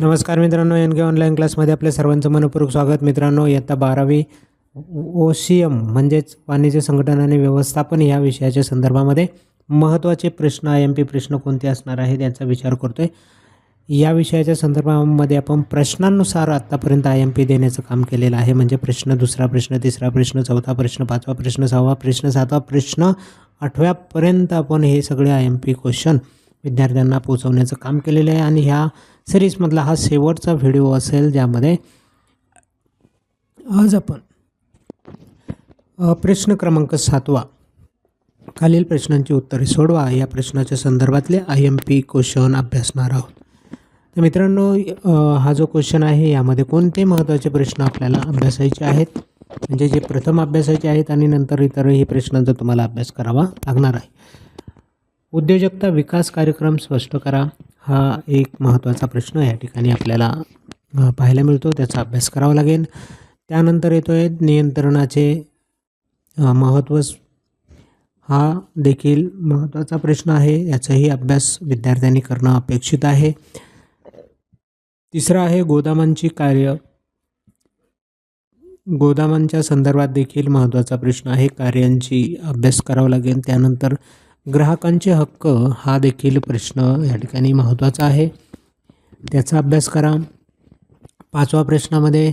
नमस्कार मित्रांनो एन के ऑनलाईन क्लासमध्ये आपल्या सर्वांचं मनपूर्वक स्वागत. मित्रांनो इयत्ता बारावी ओ सी एम म्हणजेच वाणिज्य संघटन आणि व्यवस्थापन या विषयाच्या संदर्भामध्ये महत्त्वाचे प्रश्न आय एम पी प्रश्न कोणते असणार आहेत याचा विचार करतो आहे या विषयाच्या संदर्भामध्ये आपण प्रश्नांनुसार आत्तापर्यंत आय एम पी देण्याचं काम केलेलं आहे. म्हणजे प्रश्न दुसरा प्रश्न तिसरा प्रश्न चौथा प्रश्न पाचवा प्रश्न सहावा प्रश्न सातवा प्रश्न आठव्यापर्यंत आपण हे सगळे आय एम पी क्वेश्चन विद्यार्थ्यांना पोचवण्याचं काम केलेलं आहे आणि ह्या सिरीजमधला हा शेवटचा व्हिडिओ असेल ज्यामध्ये आज आपण प्रश्न क्रमांक सातवा खालील प्रश्नांची उत्तरे सोडवा. या प्रश्नाच्या संदर्भातले आय एम पी क्वेश्चन अभ्यासणार आहोत. तर मित्रांनो हा जो क्वेश्चन आहे यामध्ये कोणते महत्त्वाचे प्रश्न आपल्याला अभ्यासायचे आहेत? म्हणजे जे प्रथम अभ्यासायचे आहेत आणि नंतर इतरही प्रश्नांचा तुम्हाला अभ्यास करावा लागणार आहे. उद्योजकता विकास कार्यक्रम स्पष्ट करा हा एक महत्त्वाचा प्रश्न या ठिकाणी आपल्याला पाहायला मिळतो. त्याचा अभ्यास करावा लागेल. त्यानंतर येतो आहे नियंत्रणाचे महत्त्व. हा देखील महत्त्वाचा प्रश्न आहे. याचाही अभ्यास विद्यार्थ्यांनी करणं अपेक्षित आहे. तिसरा आहे गोदामांची कार्य. गोदामांच्या संदर्भात देखील महत्त्वाचा प्रश्न आहे. कार्यांची अभ्यास करावा लागेल. त्यानंतर ग्राहकांचे हक्क हा देखील प्रश्न या ठिकाणी महत्त्वाचा आहे. त्याचा अभ्यास करा. पाचवा प्रश्नामध्ये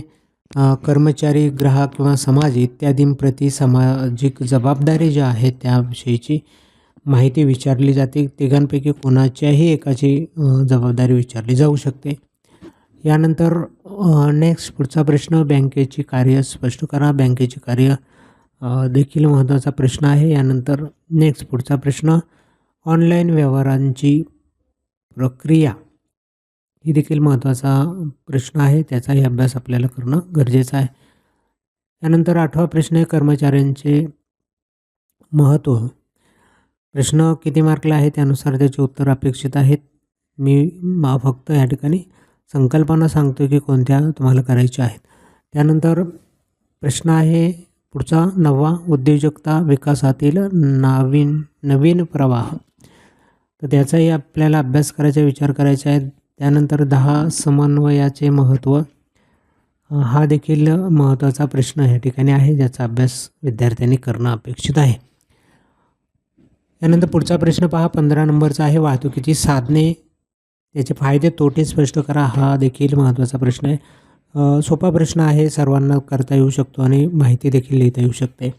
कर्मचारी ग्राहक किंवा समाज इत्यादींप्रती सामाजिक जबाबदारी ज्या आहेत त्याविषयीची माहिती विचारली जाते. तिघांपैकी कोणाच्याही एकाची जबाबदारी विचारली जाऊ शकते. यानंतर नेक्स्ट पुढचा प्रश्न बँकेची कार्य स्पष्ट करा. बँकेची कार्य देखील महत्त्वाचा प्रश्न आहे. यानंतर नेक्स्ट पुढचा प्रश्न ऑनलाईन व्यवहारांची प्रक्रिया ही देखील महत्त्वाचा प्रश्न आहे. त्याचाही अभ्यास आपल्याला करणं गरजेचं आहे. त्यानंतर आठवा प्रश्न आहे कर्मचाऱ्यांचे महत्त्व. प्रश्न किती मार्कला आहे? त्यानुसार त्याचे उत्तर अपेक्षित आहेत. मी मा फक्त या ठिकाणी संकल्पना सांगतो की कोणत्या तुम्हाला करायच्या आहेत. त्यानंतर प्रश्न आहे पुढचा नववा उद्योजकता विकासातील नवीन नवीन प्रवाह. तर त्याचाही आपल्याला अभ्यास करायचा विचार करायचा आहे. त्यानंतर दहा समन्वयाचे महत्त्व. हा देखील महत्त्वाचा प्रश्न या ठिकाणी आहे ज्याचा अभ्यास विद्यार्थ्यांनी करणं अपेक्षित आहे. त्यानंतर पुढचा प्रश्न पहा पंधरा नंबरचा आहे वाहतुकीची साधने. त्याचे फायदे तोटे स्पष्ट करा हा देखील महत्त्वाचा प्रश्न आहे. सोपा प्रश्न आहे सर्वांना करता येऊ शकतो आणि माहिती देखील लिहिता येऊ शकते.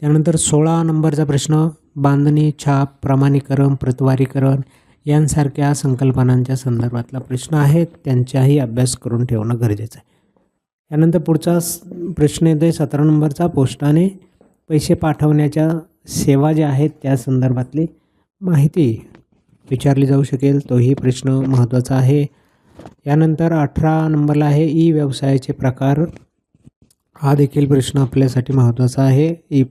त्यानंतर सोळा नंबरचा प्रश्न बांधणी छाप प्रमाणीकरण प्रतवारीकरण यांसारख्या संकल्पनांच्या संदर्भातला प्रश्न आहे. त्यांचाही अभ्यास करून ठेवणं गरजेचं आहे. त्यानंतर पुढचा प्रश्न येतो सतरा नंबरचा पोस्टाने पैसे पाठवण्याच्या सेवा ज्या आहेत त्या संदर्भातली माहिती विचारली जाऊ शकेल. तोही प्रश्न महत्त्वाचा आहे. यानंतर अठरा नंबरला आहे ई व्यवसायाचे प्रकार. हा देखील प्रश्न आपल्यासाठी महत्त्वाचा आहे. ई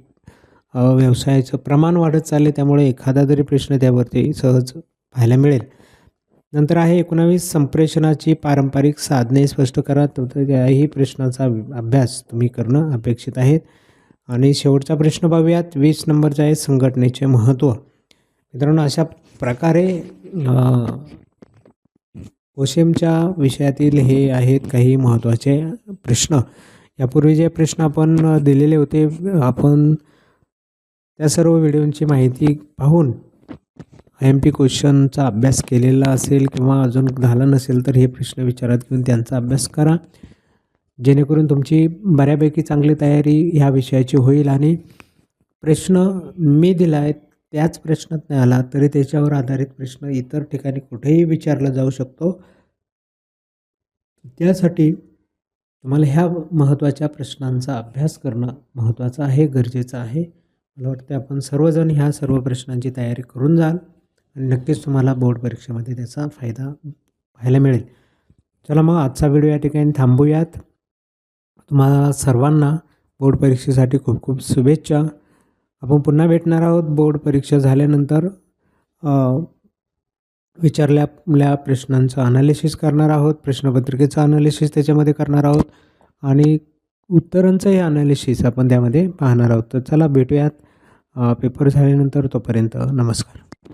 व्यवसायाचं प्रमाण वाढत चालले त्यामुळे एखादा तरी प्रश्न त्यावरती सहज पाहायला मिळेल. नंतर आहे एकोणावीस संप्रेषणाची पारंपरिक साधने स्पष्ट करा. तर याही प्रश्नाचा अभ्यास तुम्ही करणं अपेक्षित आहे. आणि शेवटचा प्रश्न पाहूयात. वीस नंबरचा आहे संघटनेचे महत्त्व. मित्रांनो अशा प्रकारे ओशेमच्या विषयातील हे आहेत काही महत्त्वाचे प्रश्न. यापूर्वी जे प्रश्न आपण दिलेले होते आपण त्या सर्व व्हिडिओंची माहिती पाहून आय एम पी क्वेश्चनचा अभ्यास केलेला असेल किंवा अजून झाला नसेल तर हे प्रश्न विचारात घेऊन त्यांचा अभ्यास करा. जेणेकरून तुमची बऱ्यापैकी चांगली तयारी ह्या विषयाची होईल आणि प्रश्न मी दिला आहे त्याच प्रश्नात नाही आला तरी त्याच्यावर आधारित प्रश्न इतर ठिकाणी कुठेही विचारला जाऊ शकतो. त्यासाठी तुम्हाला ह्या महत्त्वाच्या प्रश्नांचा अभ्यास करणं महत्त्वाचं आहे गरजेचं आहे. मला वाटतं आपण सर्वजण ह्या सर्व प्रश्नांची तयारी करून जाल आणि नक्कीच तुम्हाला बोर्ड परीक्षेमध्ये त्याचा फायदा पाहायला मिळेल. चला मग आजचा व्हिडिओ या ठिकाणी थांबूयात. तुम्हाला सर्वांना बोर्ड परीक्षेसाठी खूप खूप शुभेच्छा. आपण पुन्हा भेटणार आहोत बोर्ड परीक्षा झाल्यानंतर. विचारल्या प्रश्नांचं अनालिसिस करणार आहोत प्रश्नपत्रिकेचं अनालिसिस त्याच्यामध्ये करणार आहोत आणि उत्तरांचंही अनालिसिस आपण त्यामध्ये पाहणार आहोत. तर चला भेटूयात पेपर झाल्यानंतर तोपर्यंत नमस्कार.